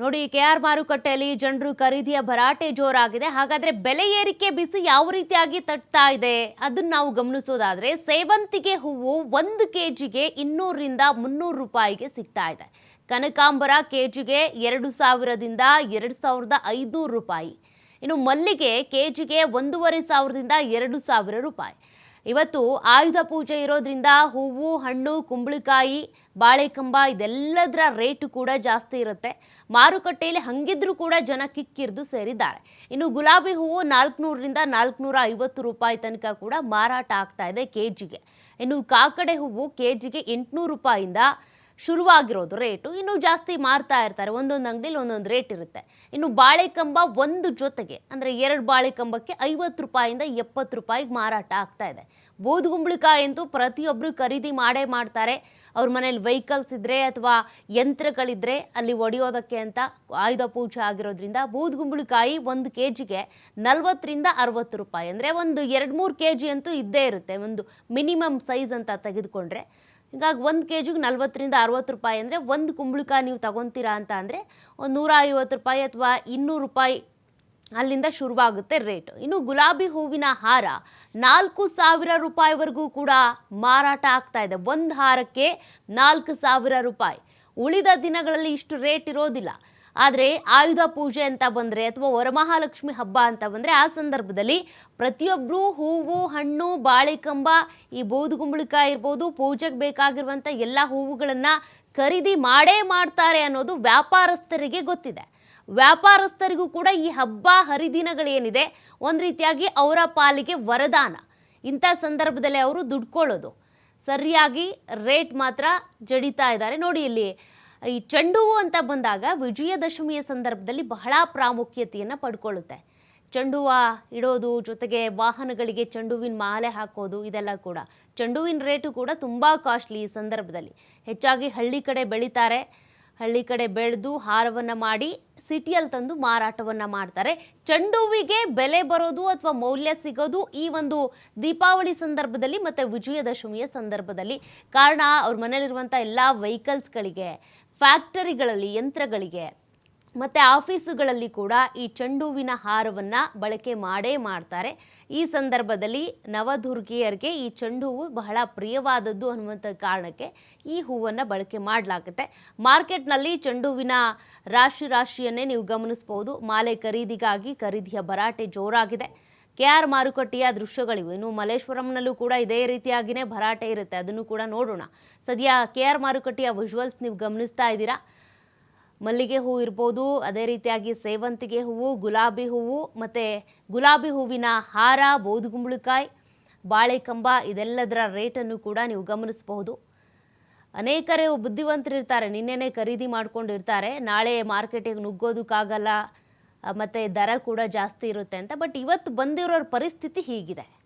ನೋಡಿ K R ಮಾರುಕಟ್ಟೆಯಲ್ಲಿ ಜನರು ಖರೀದಿಯ ಭರಾಟೆ ಜೋರಾಗಿದೆ. ಹಾಗಾದ್ರೆ ಬೆಲೆ ಏರಿಕೆ ಬಿಸಿ ಯಾವ ರೀತಿಯಾಗಿ ತಟ್ತಾ ಇದೆ? ಅದನ್ನ ನಾವು ಗಮನಿಸೋದಾದ್ರೆ, ಸೇವಂತಿಗೆ ಹೂವು ಒಂದು ಕೆಜಿಗೆ ಇನ್ನೂರರಿಂದ ಮುನ್ನೂರು ರೂಪಾಯಿಗೆ ಸಿಗ್ತಾ ಇದೆ. ಕನಕಾಂಬರ ಕೆಜಿಗೆ ಎರಡು ಸಾವಿರದಿಂದ ಎರಡು ಸಾವಿರದ ಐನೂರು ರೂಪಾಯಿ. ಇನ್ನು ಮಲ್ಲಿಗೆ ಕೆಜಿಗೆ ಒಂದೂವರೆ ಸಾವಿರದಿಂದ ಎರಡು ಸಾವಿರ ರೂಪಾಯಿ. ಇವತ್ತು ಆಯುಧ ಪೂಜೆ ಇರೋದ್ರಿಂದ ಹೂವು, ಹಣ್ಣು, ಕುಂಬಳಕಾಯಿ ಬಾಳೆ ಕಂಬ ಇದೆಲ್ಲದರ ರೇಟು ಕೂಡ ಜಾಸ್ತಿ ಇರುತ್ತೆ. ಮಾರುಕಟ್ಟೆಯಲ್ಲಿ ಹಂಗಿದ್ರೂ ಕೂಡ ಜನ ಕಿಕ್ಕಿರಿದು ಸೇರಿದ್ದಾರೆ. ಇನ್ನು ಗುಲಾಬಿ ಹೂವು ನಾಲ್ಕುನೂರರಿಂದ ನಾಲ್ಕುನೂರ ಐವತ್ತು ರೂಪಾಯಿ ತನಕ ಕೂಡ ಮಾರಾಟ ಆಗ್ತಾ ಇದೆ ಕೆ ಜಿಗೆ ಇನ್ನು ಕಾಕಡೆ ಹೂವು ಕೆ ಜಿಗೆ ಎಂಟುನೂರು ರೂಪಾಯಿಂದ ಶುರುವಾಗಿರೋದು ರೇಟು. ಇನ್ನು ಜಾಸ್ತಿ ಮಾರ್ತಾ ಇರ್ತಾರೆ. ಒಂದೊಂದು ಅಂಗಡಿಲಿ ಒಂದೊಂದು ರೇಟ್ ಇರುತ್ತೆ. ಇನ್ನು ಬಾಳೆಕಂಬ ಒಂದು ಜೊತೆಗೆ, ಅಂದರೆ ಎರಡು ಬಾಳೆಕಂಬಕ್ಕೆ ಐವತ್ತು ರೂಪಾಯಿಂದ ಎಪ್ಪತ್ತು ರೂಪಾಯಿಗೆ ಮಾರಾಟ ಆಗ್ತಾ ಇದೆ. ಬೂದುಗುಂಬಳಕಾಯಿ ಅಂತೂ ಪ್ರತಿಯೊಬ್ಬರು ಖರೀದಿ ಮಾಡೇ ಮಾಡ್ತಾರೆ. ಅವ್ರ ಮನೇಲಿ ವೆಹಿಕಲ್ಸ್ ಇದ್ದರೆ ಅಥವಾ ಯಂತ್ರಗಳಿದ್ರೆ ಅಲ್ಲಿ ಒಡೆಯೋದಕ್ಕೆ ಅಂತ ಆಯುಧ ಪೂಜೆ ಆಗಿರೋದ್ರಿಂದ ಬೂದುಗುಂಬಳಿಕಾಯಿ ಒಂದು ಕೆ ಜಿಗೆ ನಲ್ವತ್ತರಿಂದ ಅರವತ್ತು ರೂಪಾಯಿ. ಅಂದರೆ ಒಂದು ಎರಡು ಮೂರು ಕೆ ಜಿ ಅಂತೂ ಇದ್ದೇ ಇರುತ್ತೆ. ಒಂದು ಮಿನಿಮಮ್ ಸೈಜ್ ಅಂತ ತೆಗೆದುಕೊಂಡ್ರೆ. ಹೀಗಾಗಿ ಒಂದು ಕೆ ಜಿಗೆ ನಲ್ವತ್ತರಿಂದ ಅರವತ್ತು ರೂಪಾಯಿ ಅಂದರೆ ಒಂದು ಕುಂಬಳಕಾಯಿ ನೀವು ತಗೊತೀರಾ ಅಂತ ಅಂದರೆ ಒಂದು ನೂರ ಐವತ್ತು ರೂಪಾಯಿ ಅಥವಾ ಇನ್ನೂರು ರೂಪಾಯಿ ಅಲ್ಲಿಂದ ಶುರುವಾಗುತ್ತೆ ರೇಟ್ ಇನ್ನು ಗುಲಾಬಿ ಹೂವಿನ ಹಾರ ನಾಲ್ಕು ಸಾವಿರ ರೂಪಾಯಿವರೆಗೂ ಕೂಡ ಮಾರಾಟ ಆಗ್ತಾ ಇದೆ. ಒಂದು ಹಾರಕ್ಕೆ ನಾಲ್ಕು ಸಾವಿರ ರೂಪಾಯಿ. ಉಳಿದ ದಿನಗಳಲ್ಲಿ ಇಷ್ಟು ರೇಟ್ ಇರೋದಿಲ್ಲ. ಆದರೆ ಆಯುಧ ಪೂಜೆ ಅಂತ ಬಂದರೆ ಅಥವಾ ವರಮಹಾಲಕ್ಷ್ಮಿ ಹಬ್ಬ ಅಂತ ಬಂದರೆ ಆ ಸಂದರ್ಭದಲ್ಲಿ ಪ್ರತಿಯೊಬ್ಬರೂ ಹೂವು, ಹಣ್ಣು, ಬಾಳೆಕಂಬ, ಈ ಬೂದುಗುಂಬಳಕಾಯಿ ಇರ್ಬೋದು, ಪೂಜೆಗೆ ಬೇಕಾಗಿರುವಂಥ ಎಲ್ಲ ಹೂವುಗಳನ್ನು ಖರೀದಿ ಮಾಡೇ ಮಾಡ್ತಾರೆ ಅನ್ನೋದು ವ್ಯಾಪಾರಸ್ಥರಿಗೆ ಗೊತ್ತಿದೆ. ವ್ಯಾಪಾರಸ್ಥರಿಗೂ ಕೂಡ ಈ ಹಬ್ಬ ಹರಿದಿನಗಳೇನಿದೆ, ಒಂದು ರೀತಿಯಾಗಿ ಅವರ ಪಾಲಿಗೆ ವರದಾನ. ಇಂಥ ಸಂದರ್ಭದಲ್ಲಿ ಅವರು ದುಡ್ಕೊಳ್ಳೋದು ಸರಿಯಾಗಿ ರೇಟ್ ಮಾತ್ರ ಜಡಿತಾ ಇದ್ದಾರೆ. ನೋಡಿ ಇಲ್ಲಿ ಈ ಚೆಂಡು ಅಂತ ಬಂದಾಗ ವಿಜಯದಶಮಿಯ ಸಂದರ್ಭದಲ್ಲಿ ಬಹಳ ಪ್ರಾಮುಖ್ಯತೆಯನ್ನು ಪಡ್ಕೊಳ್ಳುತ್ತೆ. ಚೆಂಡು ಹೂವ ಇಡೋದು ಜೊತೆಗೆ ವಾಹನಗಳಿಗೆ ಚೆಂಡುವಿನ ಮಾಲೆ ಹಾಕೋದು ಇದೆಲ್ಲ ಕೂಡ. ಚೆಂಡುವಿನ ರೇಟು ಕೂಡ ತುಂಬ ಕಾಸ್ಟ್ಲಿ ಈ ಸಂದರ್ಭದಲ್ಲಿ. ಹೆಚ್ಚಾಗಿ ಹಳ್ಳಿ ಕಡೆ ಬೆಳೀತಾರೆ. ಹಳ್ಳಿ ಕಡೆ ಬೆಳೆದು ಹಾರವನ್ನು ಮಾಡಿ ಸಿಟಿಯಲ್ಲಿ ತಂದು ಮಾರಾಟವನ್ನು ಮಾಡ್ತಾರೆ. ಚೆಂಡುವಿಗೆ ಬೆಲೆ ಬರೋದು ಅಥವಾ ಮೌಲ್ಯ ಸಿಗೋದು ಈ ಒಂದು ದೀಪಾವಳಿ ಸಂದರ್ಭದಲ್ಲಿ ಮತ್ತು ವಿಜಯದಶಮಿಯ ಸಂದರ್ಭದಲ್ಲಿ. ಕಾರಣ ಅವ್ರ ಮನೇಲಿರುವಂಥ ಎಲ್ಲ ವೆಹಿಕಲ್ಸ್ಗಳಿಗೆ ಫ್ಯಾಕ್ಟರಿಗಳಲ್ಲಿ ಯಂತ್ರಗಳಿಗೆ ಮತ್ತು ಆಫೀಸುಗಳಲ್ಲಿ ಕೂಡ ಈ ಚೆಂಡು ಹೂವಿನ ಹಾರವನ್ನು ಬಳಕೆ ಮಾಡೇ ಮಾಡ್ತಾರೆ. ಈ ಸಂದರ್ಭದಲ್ಲಿ ನವದುರ್ಗಿಯರಿಗೆ ಈ ಚೆಂಡು ಹೂವು ಬಹಳ ಪ್ರಿಯವಾದದ್ದು ಅನ್ನುವಂಥ ಕಾರಣಕ್ಕೆ ಈ ಹೂವನ್ನು ಬಳಕೆ ಮಾಡಲಾಗುತ್ತೆ. ಮಾರ್ಕೆಟ್ನಲ್ಲಿ ಚೆಂಡುವಿನ ರಾಶಿ ರಾಶಿಯನ್ನೇ ನೀವು ಗಮನಿಸ್ಬೋದು. ಮಾಲೆ ಖರೀದಿಗಾಗಿ ಖರೀದಿಯ ಭರಾಟೆ ಜೋರಾಗಿದೆ. ಕೆ ಆರ್ ಮಾರುಕಟ್ಟೆಯ ದೃಶ್ಯಗಳಿವು. ಇನ್ನು ಮಲ್ಲೇಶ್ವರಂನಲ್ಲೂ ಕೂಡ ಇದೇ ರೀತಿಯಾಗಿನೇ ಭರಾಟೆ ಇರುತ್ತೆ. ಅದನ್ನು ಕೂಡ ನೋಡೋಣ. ಸದ್ಯ ಕೆ ಆರ್ ಮಾರುಕಟ್ಟೆಯ ವಿಜುವಲ್ಸ್ ನೀವು ಗಮನಿಸ್ತಾ ಇದ್ದೀರಾ? ಮಲ್ಲಿಗೆ ಹೂ ಇರ್ಬೋದು, ಅದೇ ರೀತಿಯಾಗಿ ಸೇವಂತಿಗೆ ಹೂವು, ಗುಲಾಬಿ ಹೂವು, ಮತ್ತು ಗುಲಾಬಿ ಹೂವಿನ ಹಾರ, ಬೋದುಗುಂಬಳಕಾಯಿ, ಬಾಳೆಕಂಬ ಇದೆಲ್ಲದರ ರೇಟನ್ನು ಕೂಡ ನೀವು ಗಮನಿಸಬಹುದು. ಅನೇಕರೇ ಬುದ್ಧಿವಂತರಿರ್ತಾರೆ. ನಿನ್ನೆನೇ ಖರೀದಿ ಮಾಡ್ಕೊಂಡಿರ್ತಾರೆ. ನಾಳೆ ಮಾರ್ಕೆಟಿಗೆ ನುಗ್ಗೋದಕ್ಕಾಗಲ್ಲ. ಮತ್ತು ದರ ಕೂಡ ಜಾಸ್ತಿ ಇರುತ್ತೆ ಅಂತ. ಬಟ್ ಇವತ್ತು ಬಂದಿರೋರ ಪರಿಸ್ಥಿತಿ ಹೀಗಿದೆ.